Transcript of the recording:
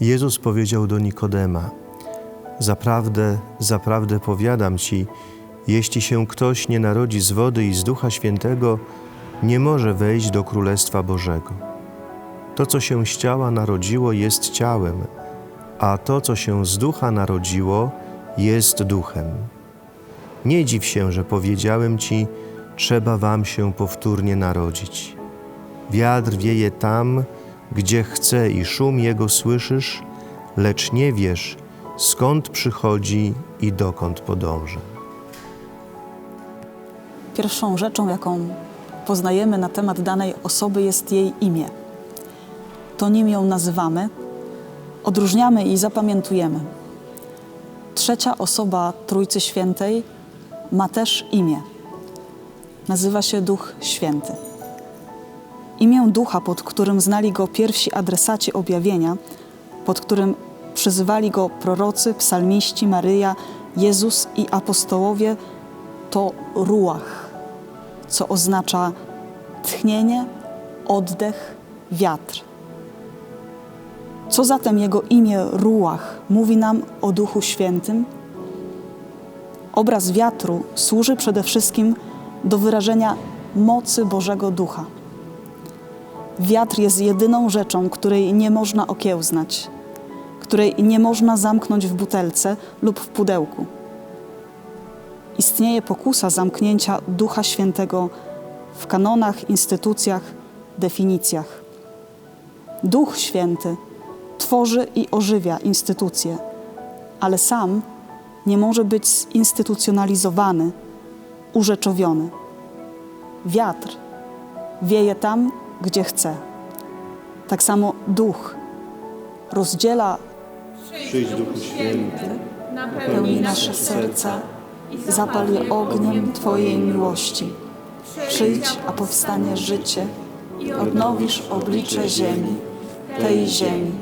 Jezus powiedział do Nikodema: Zaprawdę, zaprawdę powiadam ci, jeśli się ktoś nie narodzi z wody i z Ducha Świętego, nie może wejść do Królestwa Bożego. To, co się z ciała narodziło, jest ciałem, a to, co się z ducha narodziło, jest duchem. Nie dziw się, że powiedziałem ci, trzeba wam się powtórnie narodzić. Wiatr wieje tam, gdzie chce i szum jego słyszysz, lecz nie wiesz, skąd przychodzi i dokąd podąża. Pierwszą rzeczą, jaką poznajemy na temat danej osoby, jest jej imię. To nim ją nazywamy, odróżniamy i zapamiętujemy. Trzecia osoba Trójcy Świętej ma też imię. Nazywa się Duch Święty. Imię Ducha, pod którym znali go pierwsi adresaci objawienia, pod którym przyzywali go prorocy, psalmiści, Maryja, Jezus i apostołowie, to Ruach, co oznacza tchnienie, oddech, wiatr. Co zatem jego imię Ruach mówi nam o Duchu Świętym? Obraz wiatru służy przede wszystkim do wyrażenia mocy Bożego Ducha. Wiatr jest jedyną rzeczą, której nie można okiełznać, której nie można zamknąć w butelce lub w pudełku. Istnieje pokusa zamknięcia Ducha Świętego w kanonach, instytucjach, definicjach. Duch Święty tworzy i ożywia instytucje, ale sam nie może być zinstytucjonalizowany, urzeczowiony. Wiatr wieje tam, gdzie chce. Tak samo duch rozdziela, Przyjdź Duchu Święty, pełni nasze serca, zapal je ogniem Twojej miłości. Przyjdź, a powstanie życie, odnowisz oblicze ziemi, tej ziemi.